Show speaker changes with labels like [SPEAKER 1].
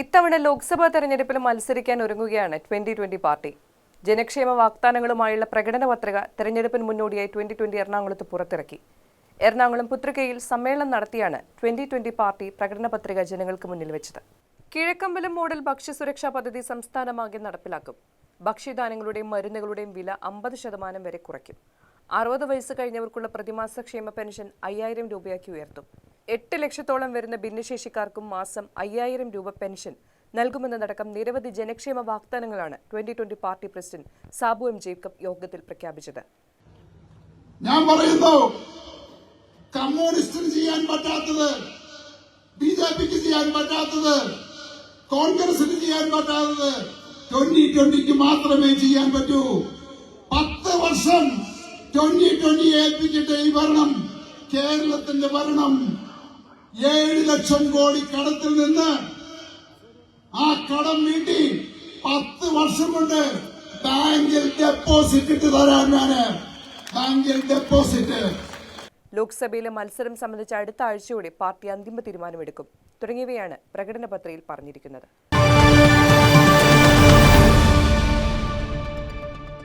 [SPEAKER 1] ഇത്തവണ ലോക്സഭാ തെരഞ്ഞെടുപ്പിൽ മത്സരിക്കാൻ ഒരുങ്ങുകയാണ് ട്വന്റി ട്വന്റി പാർട്ടി. ജനക്ഷേമ വാഗ്ദാനങ്ങളുമായുള്ള പ്രകടന പത്രിക തെരഞ്ഞെടുപ്പിന് മുന്നോടിയായി ട്വന്റി ട്വന്റി എറണാകുളത്ത് പുറത്തിറക്കി. എറണാകുളം പുത്രികയിൽ സമ്മേളനം നടത്തിയാണ് ട്വന്റി ട്വന്റി പാർട്ടി പ്രകടന പത്രിക ജനങ്ങൾക്ക് മുന്നിൽ വെച്ചത്. കിഴക്കമ്പലം മോഡൽ ഭക്ഷ്യസുരക്ഷാ പദ്ധതി സംസ്ഥാനമാകെ നടപ്പിലാക്കും. ഭക്ഷ്യധാന്യങ്ങളുടെയും മരുന്നുകളുടെയും വില അമ്പത് ശതമാനം വരെ കുറയ്ക്കും. അറുപത് വയസ്സ് കഴിഞ്ഞവർക്കുള്ള പ്രതിമാസ ക്ഷേമ പെൻഷൻ അയ്യായിരം രൂപയാക്കി ഉയർത്തും. എട്ട് ലക്ഷത്തോളം വരുന്ന ഭിന്നശേഷിക്കാർക്കും മാസം അയ്യായിരം രൂപ പെൻഷൻ നൽകുമെന്നതടക്കം നിരവധി ജനക്ഷേമ വാഗ്ദാനങ്ങളാണ് twenty twenty party president Sabu M Jacob യോഗത്തിൽ പ്രഖ്യാപിച്ചത്.
[SPEAKER 2] ഞാൻ പറയുന്നു കമ്മ്യൂണിസ്റ്റിന് ചെയ്യാൻ പറ്റാത്തത് ബി ജെ പിക്ക് ചെയ്യാൻ പറ്റാത്തത് കോൺഗ്രസിന് ചെയ്യാൻ പറ്റാത്തത് ട്വന്റി ട്വന്റിക്ക് മാത്രമേ ചെയ്യാൻ പറ്റൂ. പത്ത് വർഷം ട്വന്റി ട്വന്റി ഏൽപ്പിച്ചിട്ട് ഈ ഭരണം കേരളത്തിന്റെ ഭരണം ലക്ഷം കോടി കടത്തിൽ നിന്ന് ആ കടം വീട്ടി പത്ത് വർഷം കൊണ്ട് ബാങ്കിൽ ഡെപ്പോസിറ്റ് ഇട്ട് തരാൻ ഞാൻ. ബാങ്കിൽ ഡെപ്പോസിറ്റ്
[SPEAKER 1] ലോക്സഭയിലെ മത്സരം സംബന്ധിച്ച് അടുത്ത ആഴ്ചയോടെ പാർട്ടി അന്തിമ തീരുമാനമെടുക്കും. തുടങ്ങിയവയാണ് പ്രകടന പത്രികയിൽ പറഞ്ഞിരിക്കുന്നത്.